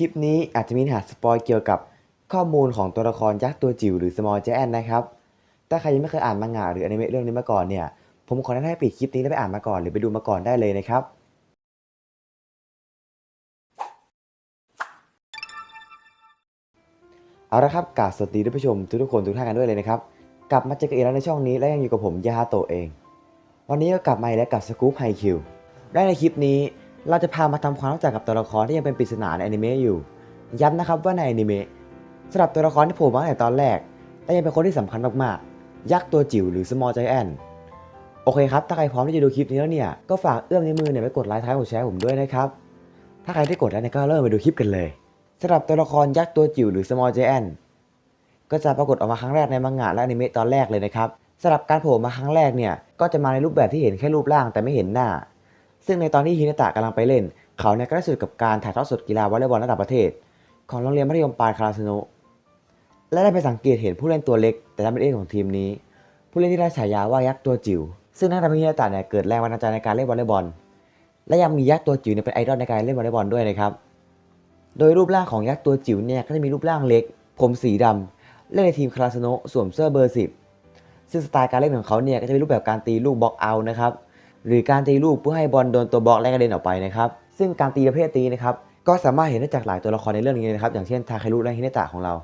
คลิปนี้อาจจะมีเนื้อหาสปอยเกี่ยวกับข้อมูลของตัวละครยักษ์ตัวจิ๋วหรือ small giant นะครับ ถ้าใครยังไม่เคยอ่านมังงะหรืออนิเมะเรื่องนี้มาก่อนเนี่ย ผมขอแนะนำให้ปิดคลิปนี้แล้วไปอ่านมาก่อนหรือไปดูมาก่อนได้เลยนะครับเอาละครับกาสวัสดีท่านผู้ชมทุกๆคนทุกท่านกันด้วยเลยนะครับ กลับมาเจอกันอีกแล้วในช่องนี้และยังอยู่กับผมยาฮาโตเอง วันนี้ก็กลับมาอีกแล้วกับสกู๊ปไฮคิวและในคลิปนี้ เราจะพามาทำความรู้จักกับตัวละครที่ยังเป็นปริศนาในอนิเมะอยู่ ย้ำนะครับว่าในอนิเมะสำหรับตัวละครที่โผล่มาตั้งแต่ตอนแรกและยังเป็นคนที่สำคัญมากๆ ยักษ์ตัวจิ๋วหรือ small giant โอเคครับ ถ้าใครพร้อมที่จะดูคลิปนี้แล้วเนี่ย ก็ฝากเอื้อมในวมือเนี่ยไปกดไลค์ท้ายกดแชร์ผมด้วยนะครับ ถ้าใครที่กดแล้วเนี่ยก็เริ่มไปดูคลิปกันเลยสำหรับตัวละครยักษ์ตัวจิ๋วหรือ small giant ก็จะปรากฏออกมาครั้งแรกในมังงะและอนิเมะตอนแรกเลยนะครับสำหรับการโผล่มาครั้งแรกเนี่ยก็จะมาในรูปแบบที่เห็นแค่รูปร่างแต่ไม่เห็นหน้า ซึ่งในตอนที่ฮินาตะกำลังไปเล่น เขาเนี่ยก็ได้สนุกกับการถ่ายทอดสดกีฬาวอลเลย์บอลระดับประเทศ ของโรงเรียนมัธยมปลายคาราสโนและได้ไปสังเกตเห็นผู้เล่นตัวเล็ก แต่ทำเป็นเอกของทีมนี้ ผู้เล่นที่ได้ฉายาว่ายักษ์ตัวจิ๋วซึ่งนั่นทำให้ฮินาตะเนี่ยเกิดแรงบันดาลใจในการเล่นวอลเลย์บอล และยังมียักษ์ตัวจิ๋วเนี่ยเป็นไอดอลในการเล่นวอลเลย์บอลด้วยนะครับโดยรูปร่างของยักษ์ตัวจิ๋วเนี่ยก็จะมีรูปร่างเล็ก ผมสีดำเล่นในทีมคาราสโนสวมเสื้อเบอร์ 10 ซึ่งสไตล์การเล่นของเขาเนี่ยก็จะเป็นรูปแบบการตีลูกบล็อกเอานะครับ หรือการตีลูกเพื่อให้บอลโดนตัวบล็อกและกระเด็นออกไปนะครับ ซึ่งการตีประเภทตีนะครับก็สามารถเห็นได้จากหลายตัวละครในเรื่องนี้นะครับ อย่างเช่นทาเคารุและฮิเนตะของเรา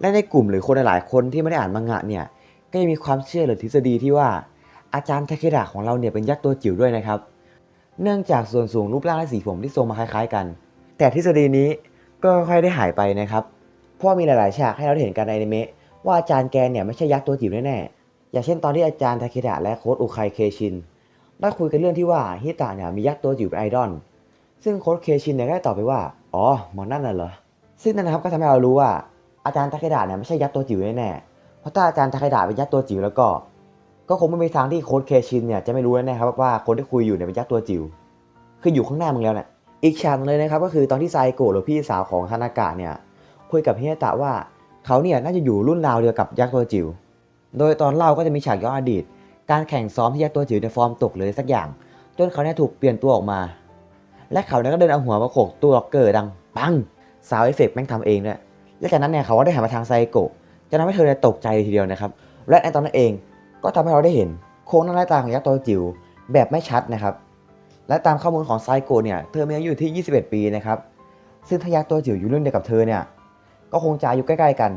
และในกลุ่มหรือคนหลายคนที่ไม่ได้อ่านมังงะเนี่ยก็ยังมีความเชื่อหรือทฤษฎีที่ว่า อาจารย์ทาเคดะของเราเนี่ยเป็นยักษ์ตัวจิ๋วด้วยนะครับ เนื่องจากส่วนสูงรูปร่างและสีผมที่ทรงมาคล้ายๆกัน แต่ทฤษฎีนี้ก็ค่อยๆได้หายไปนะครับเพราะมีหลายๆฉากให้เราเห็นกันในอนิเมะว่าอาจารย์แกเนี่ยไม่ใช่ยักษ์ตัวจิ๋วแน่ๆอย่างเช่นตอนที่อาจารย์ทาเคดะและโค้ชอุไคเคชิน ได้คุยกันเรื่องที่ว่าฮิตะเนี่ยมียักษ์ตัวจิ๋วเป็นไอดอล ซึ่งโค้ชเคชินเนี่ยก็ได้ตอบไปว่า อ๋อหมอนั่นน่ะเหรอ ซึ่งนั่นนะครับก็ทำให้เรารู้ว่าอาจารย์ทาเคดะเนี่ยไม่ใช่ยักษ์ตัวจิ๋วแน่ๆ เพราะถ้าอาจารย์ทาเคดะเป็นยักษ์ตัวจิ๋วแล้วก็ ก็คงไม่มีทางที่โค้ชเคชินเนี่ยจะไม่รู้แน่ๆครับว่าคนที่คุยอยู่เนี่ยเป็นยักษ์ตัวจิ๋ว คืออยู่ข้างหน้ามึงแล้วเนี่ย อีกฉากหนึ่งเลยนะครับก็คือตอนที่ไซโกะหรือพี่สาวของฮานากะเนี่ยคุยกับฮิตะว่าเขาเนี่ยน่าจะอยู่รุ่นราวเดียวกับยักษ์ตัวจิ๋ว โดยตอนเล่าก็จะมีฉากย้อนอดีต การแข่งซ้อมที่ยักตัวจิ๋วในฟอร์มตกเลยสักอย่าง จนเขาเนี่ยถูกเปลี่ยนตัวออกมา และเขาเนี่ยก็เดินเอาหัวมาโขกตัวล็อกเกอร์ดังปังซาวเอฟเฟกต์แม่งทำเองด้วยและจากนั้นเนี่ยเขาก็ได้หันมาทางไซโกะจะทำให้เธอเนี่ยตกใจทีเดียวนะครับ และในตอนนั้นเองก็ทำให้เราได้เห็นโค้งหน้าหน้าตาของยักษ์ตัวจิ๋วแบบไม่ชัดนะครับ และตามข้อมูลของไซโกะเนี่ยเธอมีอายุอยู่ที่ 21 ปีนะครับ ซึ่งทายักษ์ตัวจิ๋วอยู่รุ่นเดียวกับเธอเนี่ยก็คงจะอายุใกล้ๆกัน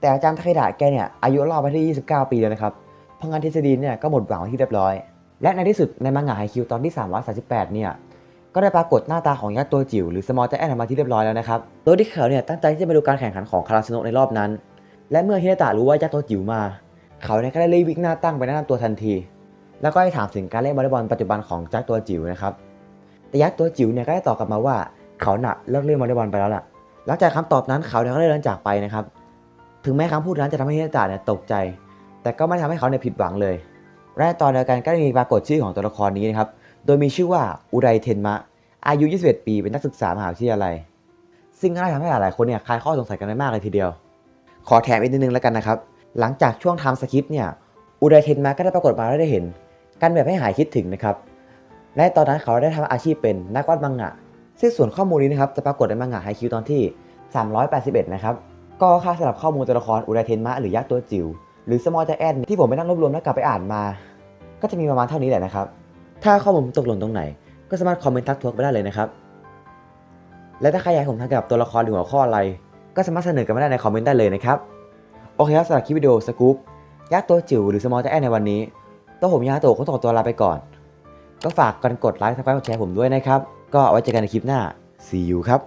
แต่อาจารย์ทาเคดะแกเนี่ยอายุรอบไปที่ 29 ปีแล้วนะครับ ราะงั้นทฤษฎีเนี่ยก็หมดหวังที่เรียบร้อย และในที่สุดในมังงะไฮคิวตอนที่ 338 เนี่ยก็ได้ปรากฏหน้าตาของยักษ์ตัวจิ๋วหรือสมอลจแอนมาที่เรียบร้อยแล้วนะครับ โดยที่เขาเนี่ยตั้งใจที่จะมาดูการแข่งขันของคาราสโนะในรอบนั้น และเมื่อฮิเนตะรู้ว่ายักษ์ตัวจิ๋วมา เขาเนี่ยก็ได้รีบวิ่งหน้าตั้งไปแนะนำตัวทันที แล้วก็ได้ถามถึงการเล่นวอลเลย์บอลปัจจุบันของยักษ์ตัวจิ๋วนะครับ แต่ยักษ์ตัวจิ๋วเนี่ยก็ได้ตอบกลับมาว่าเขาหนักเลิกเล่นวอลเลย์บอลไปแล้วล่ะ หลังจากคำตอบนั้นเขาเนี่ยก็ได้เดินจากไปนะครับ ถึงแม้คำพูดนั้นจะทำให้ฮิเนตะเนี่ยตกใจ แต่ก็ไม่ทำให้เขาเนี่ยผิดหวังเลย และตอนเดียวกันก็ได้มีปรากฏชื่อของตัวละครนี้นะครับ โดยมีชื่อว่าอุไรเทนมะ อายุ 21 ปี เป็นนักศึกษามหาวิทยาลัย ซึ่งก็ได้ทำให้หลายๆคนเนี่ยคลายข้อสงสัยกันได้มากเลยทีเดียว ขอแถมอีกนิดนึงแล้วกันนะครับ หลังจากช่วงทม์สคริปต์เนี่ยอุไรเทนมะก็ได้ปรากฏมาและได้เห็น กันแบบให้หายคิดถึงนะครับ และตอนนั้นเขาได้ทำอาชีพเป็นนักวาดมังงะ ซึ่งส่วนข้อมูลนี้นะครับจะปรากฏในมังงะไฮคิวตอนที่ 381 นะครับ ก็ค่าสำหรับข้อมูลตัวละครอุไรเทนมะหรือยักษ์ตัวจิ๋ว หรือสมอล g จแอนที่ผมไปนั่งรวบรวมแล้วกลับไปอ่านมา ก็จะมีประมาณเท่านี้แหละนะครับ ถ้าข้อมูลตกหล่นตรงไหน ก็สามารถคอมเมนต์ทักทวงไปได้เลยนะครับ และถ้าใครอยากผมทำเกี่ยวกับตัวละครหรือหัวข้ออะไร ก็สามารถเสนอกันมาได้ในคอมเมนต์ได้เลยนะครับ โอเคครับสำหรับคลิปวิดีโอสกู๊ปยักษ์ตัวจิ๋วหรือสมอล g จแอนในวันนี้ ตัวผมยาโตะก็ต้องขอตัวลาไปก่อน ก็ฝากกันกดไลค์ทักทายกดแชร์ผมด้วยนะครับ ก็ไว้เจอกันในคลิปหน้า see you ครับ